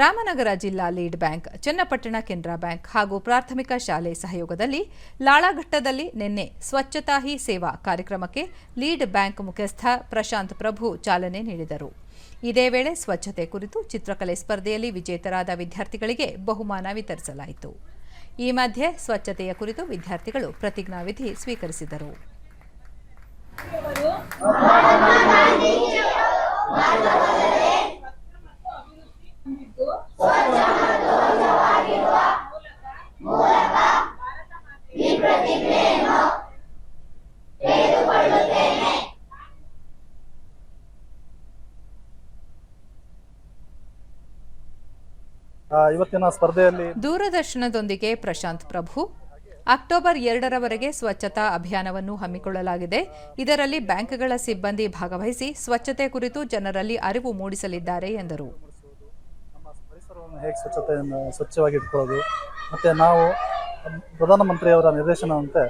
ರಾಮನಗರ ಜಿಲ್ಲಾ lead bank, Channapatna Canara bank ಹಾಗೂ ಪ್ರಾಥಮಿಕ ಶಾಲೆ ಸಹಯೋಗದಲ್ಲಿ ಲಾಳಘಟ್ಟದಲ್ಲಿ ನಿನ್ನೆ ಸ್ವಚ್ಛತಾ ಹಿ ಸೇವಾ ಕಾರ್ಯಕ್ರಮಕ್ಕೆ ಲೀಡ್ ಬ್ಯಾಂಕ್ ಮುಖ್ಯಸ್ಥ ಪ್ರಶಾಂತ್ ಪ್ರಭು ಚಾಲನೆ ನೀಡಿದರು. ಇದೇ ವೇಳೆ ಸ್ವಚ್ಛತೆ ಕುರಿತು ಚಿತ್ರಕಲೆ ಸ್ಪರ್ಧೆಯಲ್ಲಿ ವಿಜೇತರಾದ ವಿದ್ಯಾರ್ಥಿಗಳಿಗೆ ಬಹುಮಾನ ವಿತರಿಸಲಾಯಿತು. ಈ ಮಧ್ಯೆ ಸ್ವಚ್ಛತೆಯ ಕುರಿತು ವಿದ್ಯಾರ್ಥಿಗಳು ಪ್ರತಿಜ್ಞಾವಿಧಿ ಸ್ವೀಕರಿಸಿದರು. ಇವತ್ತಿನ ಸ್ಪರ್ಧೆಯಲ್ಲಿ ದೂರದರ್ಶನದೊಂದಿಗೆ ಪ್ರಶಾಂತ್ ಪ್ರಭು. ಅಕ್ಟೋಬರ್ ಎರಡರವರೆಗೆ ಸ್ವಚ್ಛತಾ ಅಭಿಯಾನವನ್ನು ಹಮ್ಮಿಕೊಳ್ಳಲಾಗಿದೆ. ಇದರಲ್ಲಿ ಬ್ಯಾಂಕ್ಗಳ ಸಿಬ್ಬಂದಿ ಭಾಗವಹಿಸಿ ಸ್ವಚ್ಛತೆ ಕುರಿತು ಜನರಲ್ಲಿ ಅರಿವು ಮೂಡಿಸಲಿದ್ದಾರೆ ಎಂದರು. ನಮ್ಮ ಪರಿಸರವನ್ನು ಹೇಗೆ ಸ್ವಚ್ಛತೆಯನ್ನು ಸ್ವಚ್ಛವಾಗಿ ಇಟ್ಕೊಳ್ಳೋದು? ಮತ್ತು ನಾವು ಪ್ರಧಾನಮಂತ್ರಿಯವರ ನಿರ್ದೇಶನದಂತೆ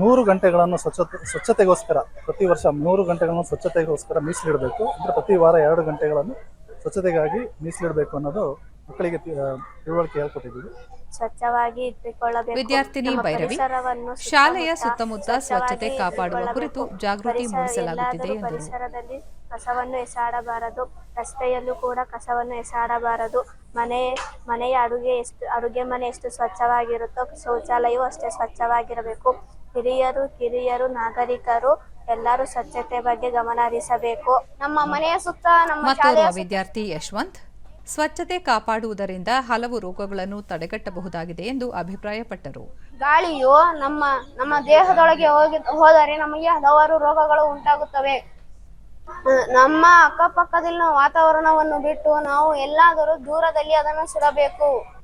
ನೂರು ಗಂಟೆಗಳನ್ನು ಸ್ವಚ್ಛತೆ ಸ್ವಚ್ಛತೆಗೋಸ್ಕರ ಪ್ರತಿ ವರ್ಷ ನೂರು ಗಂಟೆಗಳನ್ನು ಸ್ವಚ್ಛತೆಗೋಸ್ಕರ ಮೀಸಲಿಡಬೇಕು. ಅಂದರೆ ಪ್ರತಿ ವಾರ ಎರಡು ಗಂಟೆಗಳನ್ನು ಸ್ವಚ್ಛತೆಗಾಗಿ ಮೀಸಲಿಡಬೇಕು ಅನ್ನೋದು ಮಕ್ಕಳಿಗೆ ತಿಳುವಳಿಕೆ ಹೇಳ್ಕೊಟ್ಟಿದ್ದೀವಿ. ಸ್ವಚ್ಛವಾಗಿ ಇಟ್ಟುಕೊಳ್ಳಬೇಕು. ವಿದ್ಯಾರ್ಥಿನಿ ನಮ್ಮ ಭೈರವಿ ಪರಿಸರವನ್ನು ಶಾಲೆಯ ಸುತ್ತಮುತ್ತ ಸುತ್ತಮುತ್ತ ಸ್ವಚ್ಛತೆ ಸ್ವಚ್ಛವಾಗಿ ಕಾಪಾಡುವ ಕುರಿತು ಇಟ್ಟುಕೊಳ್ಳಬೇಕು. ಜಾಗೃತಿ ಪರಿಸರ ಮೂಡಿಸಲಾಗುತ್ತಿದೆ ಎಂದರು. ಪರಿಸರದಲ್ಲಿ ಕಸವನ್ನು ಎಸಾಡಬಾರದು. ರಸ್ತೆಯಲ್ಲೂ ಕೂಡ ಕಸವನ್ನು ಎಸಾಡಬಾರದು. ಮನೆ ಮನೆಯ ಅಡುಗೆ ಎಷ್ಟು ಅಡುಗೆ ಮನೆ ಎಷ್ಟು ಸ್ವಚ್ಛವಾಗಿರುತ್ತೋ ಶೌಚಾಲಯವೂ ಅಷ್ಟೇ ಸ್ವಚ್ಛವಾಗಿರಬೇಕು. ಹಿರಿಯರು ಕಿರಿಯರು ನಾಗರಿಕರು ಎಲ್ಲರೂ ಸ್ವಚ್ಛತೆ ಬಗ್ಗೆ ಗಮನ ಹರಿಸಬೇಕು. ನಮ್ಮ ಮನೆಯ ಸುತ್ತ ನಮ್ಮ ಶಾಲೆಯ ವಿದ್ಯಾರ್ಥಿ ಯಶವಂತ್ ಸ್ವಚ್ಛತೆ ಕಾಪಾಡುವುದರಿಂದ ಹಲವು ರೋಗಗಳನ್ನು ತಡೆಗಟ್ಟಬಹುದಾಗಿದೆ ಎಂದು ಅಭಿಪ್ರಾಯಪಟ್ಟರು. ಗಾಳಿಯು ನಮ್ಮ ನಮ್ಮ ದೇಹದೊಳಗೆ ಹೋಗಿ, ಹೋದರೆ ನಮಗೆ ಹಲವಾರು ರೋಗಗಳು ಉಂಟಾಗುತ್ತವೆ. ನಮ್ಮ ಅಕ್ಕಪಕ್ಕದಲ್ಲಿನ ವಾತಾವರಣವನ್ನು ಬಿಟ್ಟು ನಾವು ಎಲ್ಲಾದರೂ ದೂರದಲ್ಲಿ ಅದನ್ನು ಸುಡಬೇಕು.